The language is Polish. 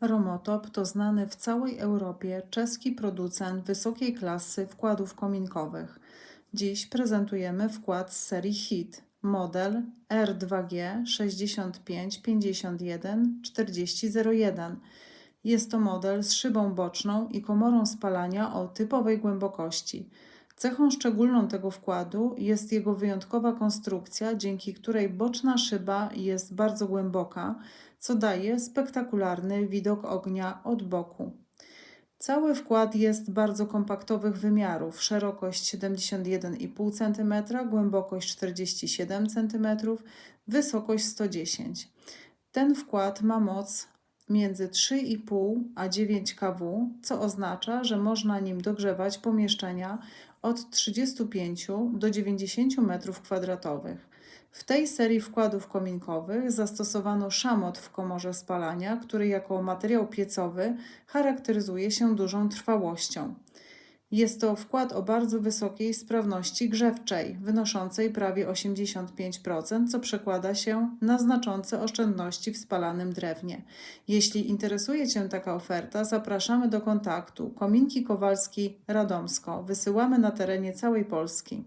Romotop to znany w całej Europie czeski producent wysokiej klasy wkładów kominkowych. Dziś prezentujemy wkład z serii HIT, model R2G 6551 4001. Jest to model z szybą boczną i komorą spalania o typowej głębokości. Cechą szczególną tego wkładu jest jego wyjątkowa konstrukcja, dzięki której boczna szyba jest bardzo głęboka, co daje spektakularny widok ognia od boku. Cały wkład jest bardzo kompaktowych wymiarów: szerokość 71,5 cm, głębokość 47 cm, wysokość 110 Ten wkład ma moc między 3,5 a 9 kW, co oznacza, że można nim dogrzewać pomieszczenia od 35 do 90 m2. W tej serii wkładów kominkowych zastosowano szamot w komorze spalania, który jako materiał piecowy charakteryzuje się dużą trwałością. Jest to wkład o bardzo wysokiej sprawności grzewczej, wynoszącej prawie 85%, co przekłada się na znaczące oszczędności w spalanym drewnie. Jeśli interesuje Cię taka oferta, zapraszamy do kontaktu. Kominki Kowalski Radomsko. Wysyłamy na terenie całej Polski.